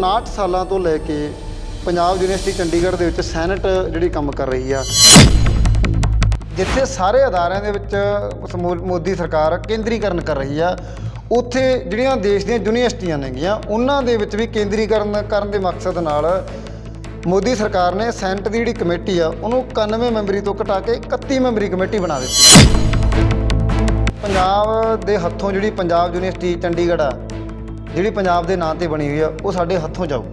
59 ਸਾਲਾਂ ਤੋਂ ਲੈ ਕੇ ਪੰਜਾਬ ਯੂਨੀਵਰਸਿਟੀ ਚੰਡੀਗੜ੍ਹ ਦੇ ਵਿੱਚ ਸੈਨੇਟ ਜਿਹੜੀ ਕੰਮ ਕਰ ਰਹੀ ਆ। ਜਿੱਥੇ ਸਾਰੇ ਅਦਾਰਿਆਂ ਦੇ ਵਿੱਚ ਸਮੂ- ਮੋਦੀ ਸਰਕਾਰ ਕੇਂਦਰੀਕਰਨ ਕਰ ਰਹੀ ਆ, ਉੱਥੇ ਜਿਹੜੀਆਂ ਦੇਸ਼ ਦੀਆਂ ਯੂਨੀਵਰਸਿਟੀਆਂ ਨੇਗੀਆਂ, ਉਹਨਾਂ ਦੇ ਵਿੱਚ ਵੀ ਕੇਂਦਰੀਕਰਨ ਕਰਨ ਦੇ ਮਕਸਦ ਨਾਲ ਮੋਦੀ ਸਰਕਾਰ ਨੇ ਸੈਨੇਟ ਦੀ ਜਿਹੜੀ ਕਮੇਟੀ ਆ, ਉਹਨੂੰ 91 ਮੈਂਬਰੀ ਤੋਂ ਘਟਾ ਕੇ 31 ਮੈਂਬਰੀ ਕਮੇਟੀ ਬਣਾ ਦਿੱਤੀ। ਪੰਜਾਬ ਦੇ ਹੱਥੋਂ ਜਿਹੜੀ ਪੰਜਾਬ ਯੂਨੀਵਰਸਿਟੀ ਚੰਡੀਗੜ੍ਹ ਆ ਜਿਹੜੀ ਪੰਜਾਬ ਦੇ ਨਾਂ ਤੇ ਬਣੀ ਹੋਈ ਆ, ਉਹ ਸਾਡੇ ਹੱਥੋਂ ਜਾਊ।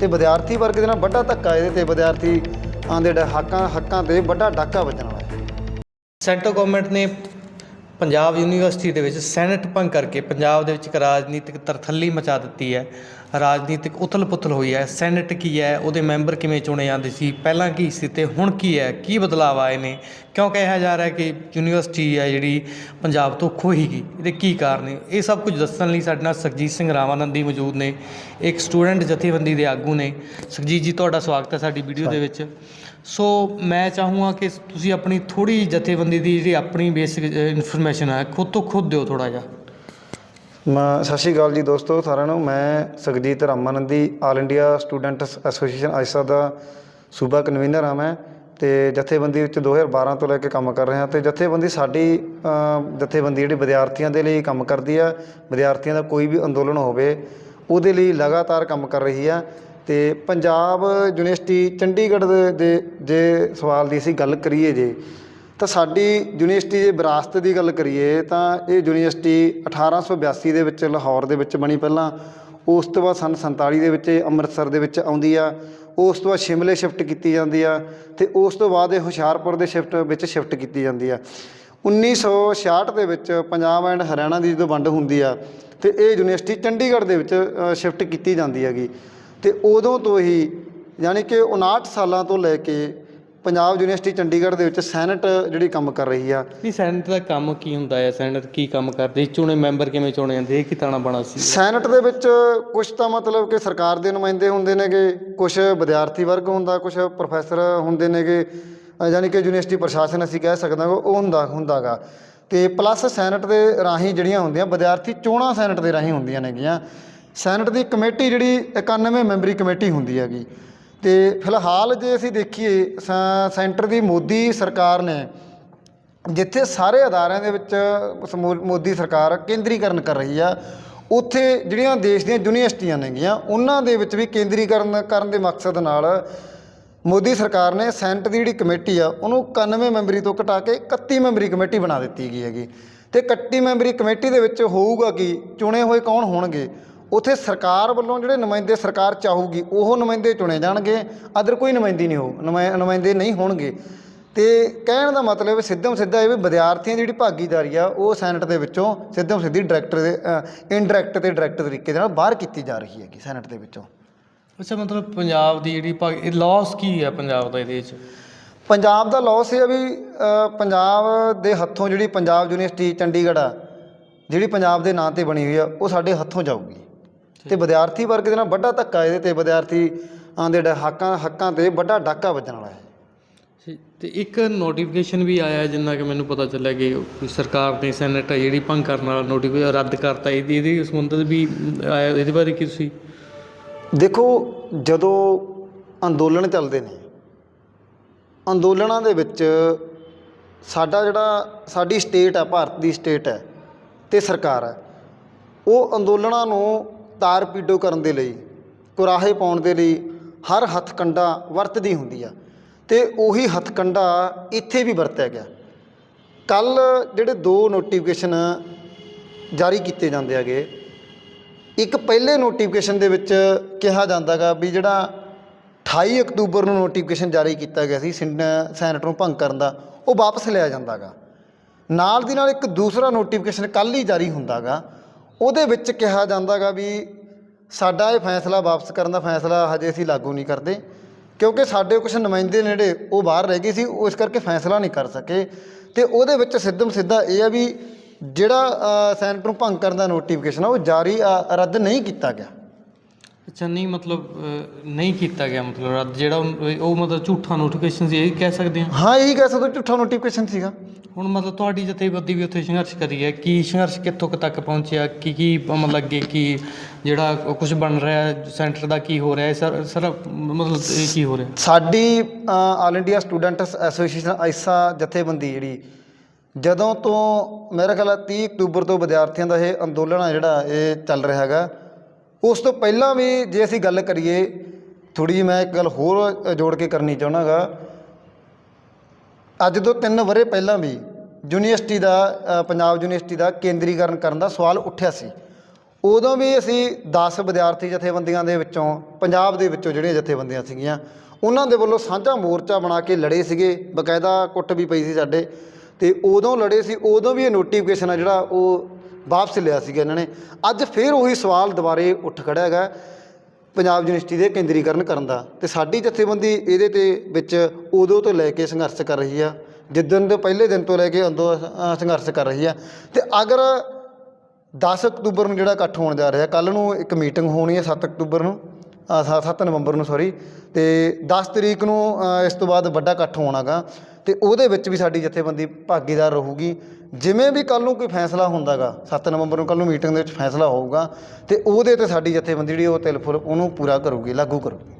ਤੇ ਵਿਦਿਆਰਥੀ ਵਰਗ ਦੇ ਨਾਲ ਵੱਡਾ ਧੱਕਾ ਇਹਦੇ ਤੇ, ਵਿਦਿਆਰਥੀ ਆਂਦੇ ਹੱਕਾਂ ਹੱਕਾਂ ਤੇ ਵੱਡਾ ਡਾਕਾ ਵੱਜਣ ਵਾਲਾ ਹੈ। ਸੈਂਟਰ ਗਵਰਨਮੈਂਟ ਨੇ ਪੰਜਾਬ ਯੂਨੀਵਰਸਿਟੀ ਦੇ ਵਿੱਚ ਸੈਨੇਟ ਭੰਗ ਕਰਕੇ ਪੰਜਾਬ ਦੇ ਵਿੱਚ ਇੱਕ ਰਾਜਨੀਤਿਕ ਤਰਥੱਲੀ ਮਚਾ ਦਿੱਤੀ ਹੈ। ਰਾਜਨੀਤਿਕ ਉਥਲ-ਪੁਥਲ ਹੋਈ ਹੈ। ਸੈਨੇਟ ਕੀ ਹੈ? ਉਹਦੇ ਮੈਂਬਰ ਕਿਵੇਂ ਚੁਣੇ ਜਾਂਦੇ ਸੀ? ਪਹਿਲਾਂ ਕੀ ਸੀ ਤੇ ਹੁਣ ਕੀ ਹੈ? ਕੀ ਬਦਲਾਅ ਆਏ ਨੇ? ਕਿਉਂ ਕਿਹਾ ਜਾ ਰਿਹਾ ਕਿ ਯੂਨੀਵਰਸਿਟੀ ਹੈ ਜਿਹੜੀ ਪੰਜਾਬ ਤੋਂ ਖੋਹੀ ਗਈ? ਇਹਦੇ ਕੀ ਕਾਰਨ ਨੇ? ਇਹ ਸਭ ਕੁਝ ਦੱਸਣ ਲਈ ਸਾਡੇ ਨਾਲ ਸੁਖਜੀਤ ਸਿੰਘ ਰਾਵਾਨੰਦੀ ਮੌਜੂਦ ਨੇ। ਇੱਕ ਸਟੂਡੈਂਟ ਜਥੇਬੰਦੀ ਦੇ ਆਗੂ ਨੇ। ਸੁਖਜੀਤ ਜੀ ਤੁਹਾਡਾ ਸਵਾਗਤ ਹੈ ਸਾਡੀ ਵੀਡੀਓ ਦੇ ਵਿੱਚ। ਸੋ ਮੈਂ ਚਾਹੂੰਗਾ ਕਿ ਤੁਸੀਂ ਆਪਣੀ ਥੋੜ੍ਹੀ ਜਥੇਬੰਦੀ ਦੀ ਜਿਹੜੀ ਆਪਣੀ ਬੇਸਿਕ ਇਨਫੋਰਮੇਸ਼ਨ ਹੈ, ਖੁਦ ਤੋਂ ਖੁਦ ਦਿਓ ਥੋੜਾ ਜਿਹਾ। ਮੈਂ, ਸਤਿ ਸ਼੍ਰੀ ਅਕਾਲ ਜੀ ਦੋਸਤੋ, ਸਾਰਿਆਂ ਨੂੰ। ਮੈਂ Sukhjeet Ramanandi all India students association AISA ਦਾ ਸੂਬਾ ਕਨਵੀਨਰ ਹਾਂ ਮੈਂ ਤੇ ਜਥੇਬੰਦੀ ਵਿੱਚ 2012 ਤੋਂ ਲੈ ਕੇ ਕੰਮ ਕਰ ਰਿਹਾ ਤੇ ਜਥੇਬੰਦੀ ਸਾਡੀ ਜਥੇਬੰਦੀ ਜਿਹੜੀ ਵਿਦਿਆਰਥੀਆਂ ਦੇ ਲਈ ਕੰਮ ਕਰਦੀ ਆ, ਵਿਦਿਆਰਥੀਆਂ ਦਾ ਕੋਈ ਵੀ ਅੰਦੋਲਨ ਹੋਵੇ, ਉਹਦੇ ਲਈ ਲਗਾਤਾਰ ਕੰਮ ਕਰ ਰਹੀ ਆ। ਤੇ ਪੰਜਾਬ ਯੂਨੀਵਰਸਿਟੀ ਚੰਡੀਗੜ੍ਹ ਦੇ- ਦੇ ਜੇ ਸਵਾਲ ਦੀ ਅਸੀਂ ਗੱਲ ਕਰੀਏ ਜੇ, ਤਾਂ ਸਾਡੀ ਯੂਨੀਵਰਸਿਟੀ ਦੀ ਵਿਰਾਸਤ ਦੀ ਗੱਲ ਕਰੀਏ, ਤਾਂ ਇਹ ਯੂਨੀਵਰਸਿਟੀ 1882 ਦੇ ਵਿੱਚ ਲਾਹੌਰ ਦੇ ਵਿੱਚ ਬਣੀ ਪਹਿਲਾਂ, ਉਸ ਤੋਂ ਬਾਅਦ ਸੰਨ 47 ਦੇ ਵਿੱਚ ਅੰਮ੍ਰਿਤਸਰ ਦੇ ਵਿੱਚ ਆਉਂਦੀ ਆ, ਉਸ ਤੋਂ ਬਾਅਦ ਸ਼ਿਮਲੇ ਸ਼ਿਫਟ ਕੀਤੀ ਜਾਂਦੀ ਆ ਅਤੇ ਉਸ ਤੋਂ ਬਾਅਦ ਇਹ ਹੁਸ਼ਿਆਰਪੁਰ ਦੇ ਸ਼ਿਫਟ ਵਿੱਚ ਸ਼ਿਫਟ ਕੀਤੀ ਜਾਂਦੀ ਆ। 1966 ਦੇ ਵਿੱਚ ਪੰਜਾਬ ਐਂਡ ਹਰਿਆਣਾ ਦੀ ਜਦੋਂ ਵੰਡ ਹੁੰਦੀ ਆ, ਤੇ ਇਹ ਯੂਨੀਵਰਸਿਟੀ ਚੰਡੀਗੜ੍ਹ ਦੇ ਵਿੱਚ ਸ਼ਿਫਟ ਕੀਤੀ ਜਾਂਦੀ ਹੈਗੀ। ਤੇ ਉਦੋਂ ਤੋਂ ਹੀ ਯਾਨੀ ਕਿ 59 ਸਾਲਾਂ ਤੋਂ ਲੈ ਕੇ ਪੰਜਾਬ ਯੂਨੀਵਰਸਿਟੀ ਚੰਡੀਗੜ੍ਹ ਦੇ ਵਿੱਚ ਸੈਨੇਟ ਜਿਹੜੀ ਕੰਮ ਕਰ ਰਹੀ ਆ। ਵੀ ਸੈਨੇਟ ਦਾ ਕੰਮ ਕੀ ਹੁੰਦਾ ਹੈ ਸੈਨੇਟ ਕੀ ਕੰਮ ਕਰਦੇ? ਚੁਣੇ ਮੈਂਬਰ ਕਿਵੇਂ ਚੁਣੇ ਜਾਂਦੇ? ਇਹ ਕੀ ਤਾਣਾ ਬਣਾ ਸੀ? ਸੈਨੇਟ ਦੇ ਵਿੱਚ ਕੁਝ ਤਾਂ ਮਤਲਬ ਕਿ ਸਰਕਾਰ ਦੇ ਨੁਮਾਇੰਦੇ ਹੁੰਦੇ ਨੇਗੇ ਕੁਝ ਵਿਦਿਆਰਥੀ ਵਰਗ ਹੁੰਦਾ ਕੁਝ ਪ੍ਰੋਫੈਸਰ ਹੁੰਦੇ ਨੇਗੇ ਯਾਨੀ ਕਿ ਯੂਨੀਵਰਸਿਟੀ ਪ੍ਰਸ਼ਾਸਨ ਅਸੀਂ ਕਹਿ ਸਕਦੇ ਹਾਂ ਉਹ ਹੁੰਦਾ ਹੁੰਦਾਗਾ। ਤੇ ਪਲੱਸ ਸੈਨੇਟ ਦੇ ਰਾਹੀਂ ਜਿਹੜੀਆਂ ਹੁੰਦੀਆਂ ਵਿਦਿਆਰਥੀ ਚੋਣਾਂ ਸੈਨੇਟ ਦੇ ਰਾਹੀਂ ਹੁੰਦੀਆਂ ਨੇਗੀਆਂ। ਸੈਨੇਟ ਦੀ ਕਮੇਟੀ ਜਿਹੜੀ 91 ਮੈਂਬਰੀ ਕਮੇਟੀ ਹੁੰਦੀ ਹੈਗੀ। ਤੇ ਫਿਲਹਾਲ ਜੇ ਅਸੀਂ ਦੇਖੀਏ, ਸੈ- ਸੈਂਟਰ ਦੀ ਮੋਦੀ ਸਰਕਾਰ ਨੇ ਜਿੱਥੇ ਸਾਰੇ ਅਦਾਰਿਆਂ ਦੇ ਵਿੱਚ ਸਮੂ- ਮੋਦੀ ਸਰਕਾਰ ਕੇਂਦਰੀਕਰਨ ਕਰ ਰਹੀ ਆ, ਉੱਥੇ ਜਿਹੜੀਆਂ ਦੇਸ਼ ਦੀਆਂ ਯੂਨੀਵਰਸਿਟੀਆਂ ਨੇਗੀਆਂ, ਉਹਨਾਂ ਦੇ ਵਿੱਚ ਵੀ ਕੇਂਦਰੀਕਰਨ ਕਰਨ ਦੇ ਮਕਸਦ ਨਾਲ ਮੋਦੀ ਸਰਕਾਰ ਨੇ ਸੈਨੇਟ ਦੀ ਜਿਹੜੀ ਕਮੇਟੀ ਆ, ਉਹਨੂੰ 91 ਮੈਂਬਰੀ ਤੋਂ ਘਟਾ ਕੇ 31 ਮੈਂਬਰੀ ਕਮੇਟੀ ਬਣਾ ਦਿੱਤੀ ਗਈ ਹੈਗੀ। ਤੇ 31 ਮੈਂਬਰੀ ਕਮੇਟੀ ਦੇ ਵਿੱਚ ਹੋਊਗਾ ਕਿ, ਚੁਣੇ ਹੋਏ ਕੌਣ ਹੋਣਗੇ? ਉੱਥੇ ਸਰਕਾਰ ਵੱਲੋਂ ਜਿਹੜੇ ਨੁਮਾਇੰਦੇ ਸਰਕਾਰ ਚਾਹੂਗੀ ਉਹ ਨੁਮਾਇੰਦੇ ਚੁਣੇ ਜਾਣਗੇ ਅਦਰ ਕੋਈ ਨੁਮਾਇੰਦੀ ਨਹੀਂ ਹੋ ਨੁਮਾਇ- ਨੁਮਾਇੰਦੇ ਨਹੀਂ ਹੋਣਗੇ। ਤੇ ਕਹਿਣ ਦਾ ਮਤਲਬ ਸਿੱਧਮ ਸਿੱਧਾ ਇਹ ਵੀ ਵਿਦਿਆਰਥੀਆਂ ਦੀ ਜਿਹੜੀ ਭਾਗੀਦਾਰੀ ਆ ਉਹ ਸੈਨੇਟ ਦੇ ਵਿੱਚੋਂ ਸਿੱਧਮ ਸਿੱਧੀ ਡਾਇਰੈਕਟਰ ਦੇ ਇਨਡਾਇਰੈਕਟ ਤੇ ਡਾਇਰੈਕਟ ਤਰੀਕੇ ਦੇ ਨਾਲ ਬਾਹਰ ਕੀਤੀ ਜਾ ਰਹੀ ਹੈਗੀ ਸੈਨੇਟ ਦੇ ਵਿੱਚੋਂ। ਅੱਛਾ ਮਤਲਬ ਪੰਜਾਬ ਦੀ ਜਿਹੜੀ ਭਾਗ ਇਹ ਲਾਸ ਕੀ ਹੈ ਪੰਜਾਬ ਦਾ ਇਹਦੇ ਵਿੱਚ? ਪੰਜਾਬ ਦਾ ਲਾਸ ਇਹ ਆ ਵੀ ਪੰਜਾਬ ਦੇ ਹੱਥੋਂ ਜਿਹੜੀ ਪੰਜਾਬ ਯੂਨੀਵਰਸਿਟੀ ਚੰਡੀਗੜ੍ਹ ਆ ਜਿਹੜੀ ਪੰਜਾਬ ਦੇ ਨਾਂ ਤੇ ਬਣੀ ਹੋਈ ਆ ਉਹ ਸਾਡੇ ਹੱਥੋਂ ਜਾਊਗੀ। ਤੇ ਵਿਦਿਆਰਥੀ ਵਰਗ ਦੇ ਨਾਲ ਵੱਡਾ ਧੱਕਾ ਇਹਦੇ ਤੇ ਵਿਦਿਆਰਥੀ ਆਂਦੇ ਹੱਕਾਂ ਹੱਕਾਂ ਤੇ ਵੱਡਾ ਡਾਕਾ ਵੱਜਣ ਵਾਲਾ ਹੈ। ਤੇ ਇੱਕ ਨੋਟੀਫਿਕੇਸ਼ਨ ਵੀ ਆਇਆ ਜਿੰਨਾ ਕਿ ਮੈਨੂੰ ਪਤਾ ਚੱਲਿਆ ਕਿ ਸਰਕਾਰ ਨੇ ਸੈਨੇਟ ਜਿਹੜੀ ਭੰਗ ਕਰਨ ਵਾਲਾ ਨੋਟੀਫਿਕੇਸ਼ਨ ਰੱਦ ਕਰਤਾ ਇਹਦੀ ਇਹਦੀ ਸੰਬੰਧਿਤ ਵੀ ਆਇਆ ਇਹਦੇ ਬਾਰੇ ਕੀ ਤੁਸੀਂ? ਦੇਖੋ ਜਦੋਂ ਅੰਦੋਲਨ ਚੱਲਦੇ ਨੇ ਅੰਦੋਲਨਾਂ ਦੇ ਵਿੱਚ ਸਾਡਾ ਜਿਹੜਾ ਸਾਡੀ ਸਟੇਟ ਹੈ ਭਾਰਤ ਦੀ ਸਟੇਟ ਹੈ ਤੇ ਸਰਕਾਰ ਹੈ ਉਹ ਅੰਦੋਲਨਾਂ ਨੂੰ ਤਾਰ ਪੀਡੋ ਕਰਨ ਦੇ ਲਈ, ਕੁਰਾਹੇ ਪਾਉਣ ਦੇ ਲਈ ਹਰ ਹੱਥਕੰਡਾ ਵਰਤਦੀ ਹੁੰਦੀ ਆ ਤੇ ਉਹੀ ਹੱਥਕੰਡਾ ਇੱਥੇ ਵੀ ਵਰਤਿਆ ਗਿਆ। ਕੱਲ ਜਿਹੜੇ ਦੋ ਨੋਟੀਫਿਕੇਸ਼ਨ ਜਾਰੀ ਕੀਤੇ ਜਾਂਦੇ ਹੈਗੇ, ਇੱਕ ਪਹਿਲੇ ਨੋਟੀਫਿਕੇਸ਼ਨ ਦੇ ਵਿੱਚ ਕਿਹਾ ਜਾਂਦਾਗਾ ਵੀ ਜਿਹੜਾ 28 ਅਕਤੂਬਰ ਨੂੰ ਨੋਟੀਫਿਕੇਸ਼ਨ ਜਾਰੀ ਕੀਤਾ ਗਿਆ ਸੀ ਸਿੰ- ਸੈਨੇਟ ਨੂੰ ਭੰਗ ਕਰਨ ਦਾ, ਉਹ ਵਾਪਸ ਲਿਆ ਜਾਂਦਾਗਾ ਨਾਲ ਦੀ ਨਾਲ ਇੱਕ ਦੂਸਰਾ ਨੋਟੀਫਿਕੇਸ਼ਨ ਕੱਲ ਹੀ ਜਾਰੀ ਹੁੰਦਾਗਾ ਉਹਦੇ ਵਿੱਚ ਕਿਹਾ ਜਾਂਦਾਗਾ ਵੀ ਸਾਡਾ ਇਹ ਫੈਸਲਾ ਵਾਪਸ ਕਰਨ ਦਾ ਫੈਸਲਾ ਹਜੇ ਅਸੀਂ ਲਾਗੂ ਨਹੀਂ ਕਰਦੇ ਕਿਉਂਕਿ ਸਾਡੇ ਕੁਝ ਨੁਮਾਇੰਦੇ ਨੇ ਜਿਹੜੇ ਉਹ ਬਾਹਰ ਰਹਿ ਗਏ ਸੀ ਉਹ ਇਸ ਕਰਕੇ ਫੈਸਲਾ ਨਹੀਂ ਕਰ ਸਕੇ। ਤੇ ਉਹਦੇ ਵਿੱਚ ਸਿੱਧਮ ਸਿੱਧਾ ਇਹ ਆ ਵੀ ਜਿਹੜਾ ਅ, ਨੂੰ ਭੰਗ ਕਰਨ ਦਾ ਨੋਟੀਫਿਕੇਸ਼ਨ ਆ ਉਹ ਜਾਰੀ ਰੱਦ ਨਹੀਂ ਕੀਤਾ ਗਿਆ। ਅੱਛਾ ਨਹੀਂ ਮਤਲਬ ਨਹੀਂ ਕੀਤਾ ਗਿਆ ਮਤਲਬ ਰੱਦ ਜਿਹੜਾ ਉਹ ਮਤਲਬ ਝੂਠਾ ਨੋਟੀਫਿਕੇਸ਼ਨ ਸੀ ਇਹ ਕਹਿ ਸਕਦੇ ਹਾਂ ਹਾਂ ਇਹੀ ਕਹਿ ਸਕਦੇ ਝੂਠਾ ਨੋਟੀਫਿਕੇਸ਼ਨ ਸੀਗਾ। ਹੁਣ ਮਤਲਬ ਤੁਹਾਡੀ ਜਥੇਬੰਦੀ ਵੀ ਉੱਥੇ ਸੰਘਰਸ਼ ਕਰੀ ਹੈ ਕੀ ਸੰਘਰਸ਼ ਕਿੱਥੋਂ ਤੱਕ ਪਹੁੰਚਿਆ ਕੀ ਕੀ ਮਤਲਬ ਅੱਗੇ ਕੀ ਜਿਹੜਾ ਕੁਝ ਬਣ ਰਿਹਾ ਸੈਂਟਰ ਦਾ ਕੀ ਹੋ ਰਿਹਾ ਸਰ ਸਰ ਮਤਲਬ ਇਹ ਕੀ ਹੋ ਰਿਹਾ? ਸਾਡੀ all India students association AISA ਜਥੇਬੰਦੀ ਜਿਹੜੀ ਜਦੋਂ ਤੋਂ ਮੇਰੇ ਖਿਆਲ ਹੈ 30 ਅਕਤੂਬਰ ਤੋਂ ਵਿਦਿਆਰਥੀਆਂ ਦਾ ਇਹ ਅੰਦੋਲਨ ਆ ਜਿਹੜਾ ਇਹ ਚੱਲ ਰਿਹਾ ਹੈਗਾ ਉਸ ਤੋਂ ਪਹਿਲਾਂ ਵੀ ਜੇ ਅਸੀਂ ਗੱਲ ਕਰੀਏ ਥੋੜੀ ਜਿਹੀ ਮੈਂ ਇੱਕ ਗੱਲ ਹੋਰ ਜੋੜ ਕੇ ਕਰਨੀ ਚਾਹੁੰਦਾਗਾ ਅੱਜ ਤੋਂ 3 ਵਰੇ ਪਹਿਲਾਂ ਵੀ ਯੂਨੀਵਰਸਿਟੀ ਦਾ ਪੰਜਾਬ ਯੂਨੀਵਰਸਿਟੀ ਦਾ ਕੇਂਦਰੀਕਰਨ ਕਰਨ ਦਾ ਸਵਾਲ ਉੱਠਿਆ ਸੀ। ਉਦੋਂ ਵੀ ਅਸੀਂ 10 ਵਿਦਿਆਰਥੀ ਜਥੇਬੰਦੀਆਂ ਦੇ ਵਿੱਚੋਂ, ਪੰਜਾਬ ਦੇ ਵਿੱਚੋਂ ਜਿਹੜੀਆਂ ਜਥੇਬੰਦੀਆਂ ਸੀਗੀਆਂ, ਉਹਨਾਂ ਦੇ ਵੱਲੋਂ ਸਾਂਝਾ ਮੋਰਚਾ ਬਣਾ ਕੇ ਲੜੇ ਸੀਗੇ। ਬਕਾਇਦਾ ਕੁੱਟ ਵੀ ਪਈ ਸੀ ਸਾਡੇ। ਤੇ ਉਦੋਂ ਲੜੇ ਸੀ, ਉਦੋਂ ਵੀ ਇਹ ਨੋਟੀਫਿਕੇਸ਼ਨ ਆ ਜਿਹੜਾ ਉਹ ਵਾਪਸ ਲਿਆ ਸੀਗਾ ਇਹਨਾਂ ਨੇ। ਅੱਜ ਫੇਰ ਉਹੀ ਸਵਾਲ ਦੁਬਾਰੇ ਉੱਠ ਖੜਿਆ ਹੈਗਾ ਪੰਜਾਬ ਯੂਨੀਵਰਸਿਟੀ ਦੇ ਕੇਂਦਰੀਕਰਨ ਕਰਨ ਦਾ। ਤੇ ਸਾਡੀ ਜਥੇਬੰਦੀ ਇਹਦੇ ਤੇ ਵਿੱਚ ਉਦੋਂ ਤੋਂ ਲੈ ਕੇ ਸੰਘਰਸ਼ ਕਰ ਰਹੀ ਆ, ਜਿੱਦਣ ਦੇ ਪਹਿਲੇ ਦਿਨ ਤੋਂ ਲੈ ਕੇ ਉਦੋਂ ਸੰਘਰਸ਼ ਕਰ ਰਹੀ ਆ। ਤੇ ਅਗਰ 10 ਅਕਤੂਬਰ ਨੂੰ ਜਿਹੜਾ ਇਕੱਠ ਹੋਣ ਜਾ ਰਿਹਾ ਕੱਲ ਨੂੰ ਇੱਕ ਮੀਟਿੰਗ ਹੋਣੀ ਹੈ 7 ਅਕਤੂਬਰ ਨੂੰ 7 ਨਵੰਬਰ ਨੂੰ ਸੌਰੀ ਤੇ 10 ਤਰੀਕ ਨੂੰ ਇਸ ਤੋਂ ਬਾਅਦ ਵੱਡਾ ਇਕੱਠ ਹੋਣਾਗਾ ਤੇ ਉਹਦੇ ਵਿੱਚ ਵੀ ਸਾਡੀ ਜਥੇਬੰਦੀ ਭਾਗੀਦਾਰ ਰਹੂਗੀ। ਜਿਵੇਂ ਵੀ ਕੱਲ ਨੂੰ ਕੋਈ ਫੈਸਲਾ ਹੁੰਦਾਗਾ 7 ਨਵੰਬਰ ਨੂੰ ਕੱਲ ਨੂੰ ਮੀਟਿੰਗ ਦੇ ਵਿੱਚ ਫੈਸਲਾ ਹੋਊਗਾ, ਤੇ ਉਹਦੇ ਤੇ ਸਾਡੀ ਜਥੇਬੰਦੀ ਜਿਹੜੀ ਉਹ ਤਿਲ ਫੁੱਲ ਉਹਨੂੰ ਪੂਰਾ ਕਰੂਗੀ, ਲਾਗੂ ਕਰੂਗੀ।